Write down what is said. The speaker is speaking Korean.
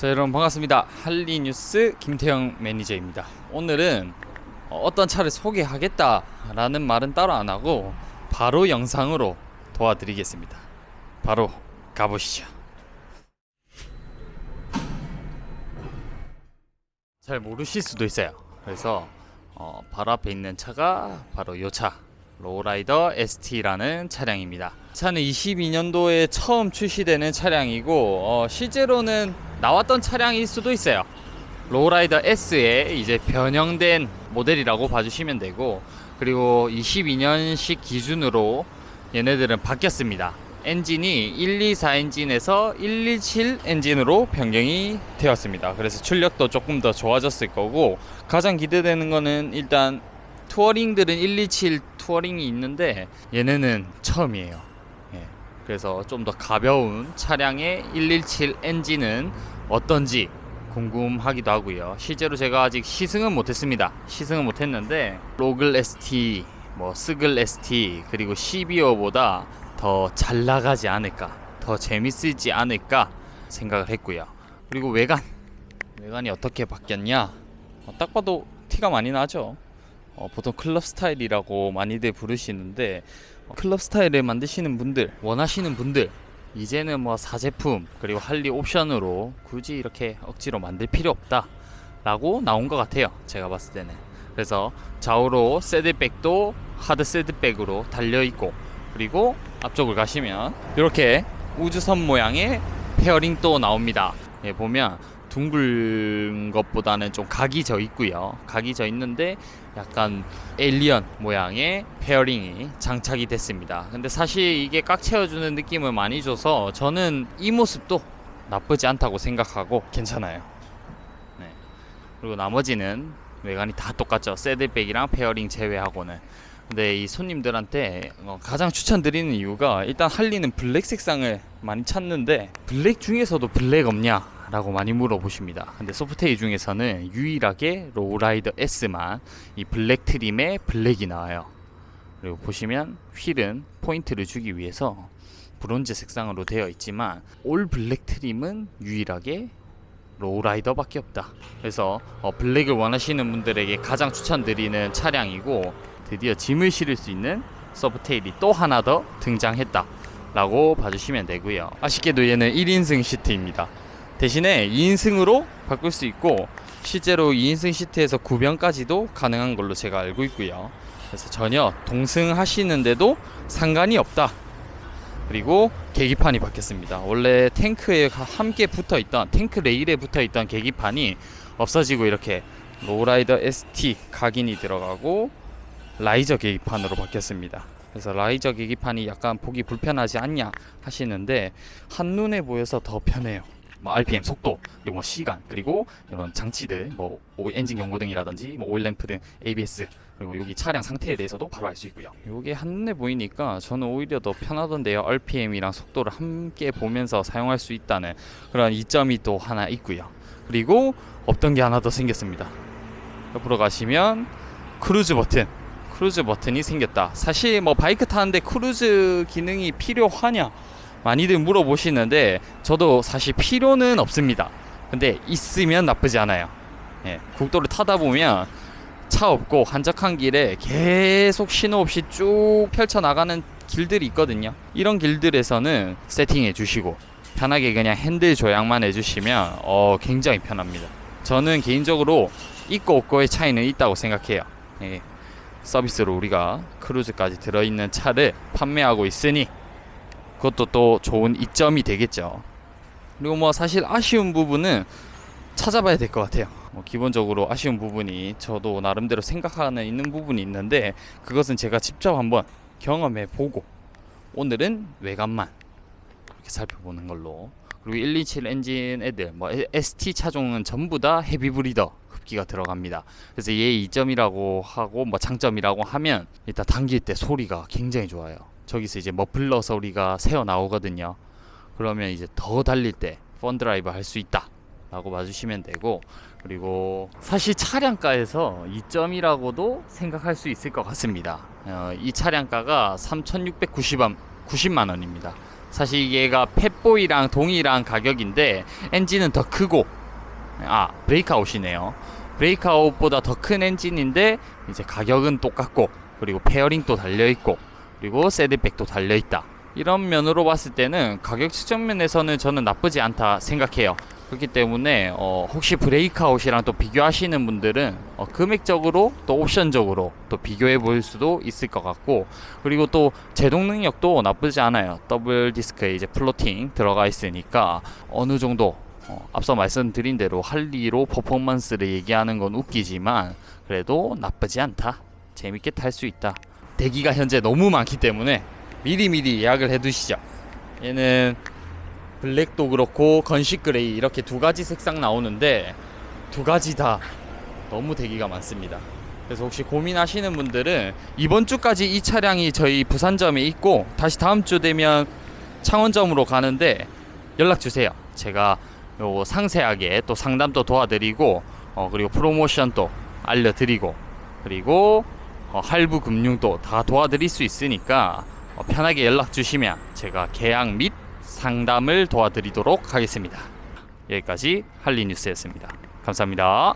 자 여러분 반갑습니다. 할리뉴스 김태형 매니저입니다. 오늘은 어, 어떤 차를 소개하겠다라는 말은 따로 안 하고 바로 영상으로 도와드리겠습니다. 바로 가보시죠. 잘 모르실 수도 있어요. 그래서 어, 바로 앞에 있는 차가 바로 이 차 로우라이더 ST라는 차량입니다. 차는 22년도에 처음 출시되는 차량이고 어, 실제로는 나왔던 차량일 수도 있어요. 로우라이더 S의 이제 변형된 모델이라고 봐주시면 되고 그리고 22년식 기준으로 얘네들은 바뀌었습니다. 엔진이 124 엔진에서 117 엔진으로 변경이 되었습니다. 그래서 출력도 조금 더 좋아졌을 거고 가장 기대되는 거는 일단 투어링들은 127 투어링이 있는데 얘네는 처음이에요. 예. 그래서 좀 더 가벼운 차량의 117 엔진은 어떤지 궁금하기도 하고요. 실제로 제가 아직 시승은 못했습니다. 시승은 못했는데 로글 ST, 뭐 스글 ST 그리고 12호보다 더 잘 나가지 않을까, 더 재밌을지 않을까 생각을 했고요. 그리고 외관, 외관이 어떻게 바뀌었냐? 어, 딱 봐도 티가 많이 나죠. 어, 보통 클럽 스타일이라고 많이들 부르시는데 어, 클럽 스타일을 만드시는 분들 원하시는 분들 이제는 뭐 사제품 그리고 할리 옵션으로 굳이 이렇게 억지로 만들 필요 없다 라고 나온 것 같아요 제가 봤을 때는. 그래서 좌우로 새드백도 하드 새드백으로 달려있고 그리고 앞쪽을 가시면 이렇게 우주선 모양의 페어링도 나옵니다. 예, 보면 둥근 것보다는 좀 각이 져 있고요. 각이 져 있는데 약간 에일리언 모양의 페어링이 장착이 됐습니다. 근데 사실 이게 꽉 채워주는 느낌을 많이 줘서 저는 이 모습도 나쁘지 않다고 생각하고 괜찮아요. 네. 그리고 나머지는 외관이 다 똑같죠. 새드백이랑 페어링 제외하고는. 근데 이 손님들한테 어, 가장 추천드리는 이유가 일단 할리는 블랙 색상을 많이 찾는데 블랙 중에서도 블랙 없냐? 라고 많이 물어보십니다. 근데 소프트웨이 중에서는 유일하게 로우라이더 S만 이 블랙 트림의 블랙이 나와요. 그리고 보시면 휠은 포인트를 주기 위해서 브론즈 색상으로 되어 있지만 올 블랙 트림은 유일하게 로우라이더밖에 없다. 그래서 어, 블랙을 원하시는 분들에게 가장 추천드리는 차량이고 드디어 짐을 실을 수 있는 서브테일이 또 하나 더 등장했다. 라고 봐주시면 되고요. 아쉽게도 얘는 1인승 시트입니다. 대신에 2인승으로 바꿀 수 있고 실제로 2인승 시트에서 구변까지도 가능한 걸로 제가 알고 있고요. 그래서 전혀 동승하시는데도 상관이 없다. 그리고 계기판이 바뀌었습니다. 원래 탱크에 함께 붙어 있던 탱크 레일에 붙어 있던 계기판이 없어지고 이렇게 로라이더 ST 각인이 들어가고 라이저 계기판으로 바뀌었습니다. 그래서 라이저 계기판이 약간 보기 불편하지 않냐 하시는데 한눈에 보여서 더 편해요. 뭐 RPM 속도 뭐 시간 그리고 이런 장치들 뭐 오- 엔진 경고 등이라든지 뭐 오일 램프 등 ABS 그리고 여기 차량 상태에 대해서도 바로 알 수 있고요. 이게 한눈에 보이니까 저는 오히려 더 편하던데요. RPM이랑 속도를 함께 보면서 사용할 수 있다는 그런 이점이 또 하나 있고요. 그리고 없던 게 하나 더 생겼습니다. 옆으로 가시면 크루즈 버튼 크루즈 버튼이 생겼다. 사실 뭐 바이크 타는데 크루즈 기능이 필요하냐? 많이들 물어보시는데 저도 사실 필요는 없습니다. 근데 있으면 나쁘지 않아요. 예, 국도를 타다 보면 차 없고 한적한 길에 계속 신호 없이 쭉 펼쳐 나가는 길들이 있거든요. 이런 길들에서는 세팅해 주시고 편하게 그냥 핸들 조향만 해주시면 어 굉장히 편합니다. 저는 개인적으로 있고 없고의 차이는 있다고 생각해요. 예, 서비스로 우리가 크루즈까지 들어있는 차를 판매하고 있으니 그것도 또 좋은 이점이 되겠죠. 그리고 뭐 사실 아쉬운 부분은 찾아봐야 될 것 같아요. 뭐 기본적으로 아쉬운 부분이 저도 나름대로 생각하는 있는 부분이 있는데 그것은 제가 직접 한번 경험해 보고 오늘은 외관만 이렇게 살펴보는 걸로 그리고 127 엔진 애들 뭐 ST 차종은 전부 다 헤비 브리더 흡기가 들어갑니다. 그래서 얘 이점이라고 하고 뭐 장점이라고 하면 일단 당길 때 소리가 굉장히 좋아요. 저기서 이제 머플러 소리가 새어 나오거든요. 그러면 이제 더 달릴 때 펀드라이브 할 수 있다. 라고 봐주시면 되고 그리고 사실 차량가에서 이점이라고도 생각할 수 있을 것 같습니다. 어, 이 차량가가 3,690원 90만 원입니다. 사실 얘가 펩 팩보이랑 동일한 가격인데 엔진은 더 크고 아 브레이크아웃이네요. 브레이크아웃보다 더 큰 엔진인데 이제 가격은 똑같고 그리고 페어링도 달려 있고 그리고 새드백도 달려 있다. 이런 면으로 봤을 때는 가격 측정면에서는 저는 나쁘지 않다 생각해요. 그렇기 때문에 어, 혹시 브레이크아웃이랑 또 비교하시는 분들은 어, 금액적으로 또 옵션적으로 또 비교해 볼 수도 있을 것 같고 그리고 또 제동 능력도 나쁘지 않아요. 더블 디스크에 이제 플로팅 들어가 있으니까 어느 정도 어, 앞서 말씀드린 대로 할리로 퍼포먼스를 얘기하는 건 웃기지만 그래도 나쁘지 않다. 재밌게 탈 수 있다. 대기가 현재 너무 많기 때문에 미리미리 예약을 해두시죠. 얘는 블랙도 그렇고 건식 그레이 이렇게 두 가지 색상 나오는데 두 가지 다 너무 대기가 많습니다. 그래서 혹시 고민하시는 분들은 이번 주까지 이 차량이 저희 부산점에 있고 다시 다음 주 되면 창원점으로 가는데 연락 주세요. 제가 요 상세하게 또 상담도 도와드리고 어 그리고 프로모션도 알려드리고 그리고 어 할부 금융도 다 도와드릴 수 있으니까 어 편하게 연락 주시면 제가 계약 및 상담을 도와드리도록 하겠습니다. 여기까지 할리 뉴스였습니다. 감사합니다.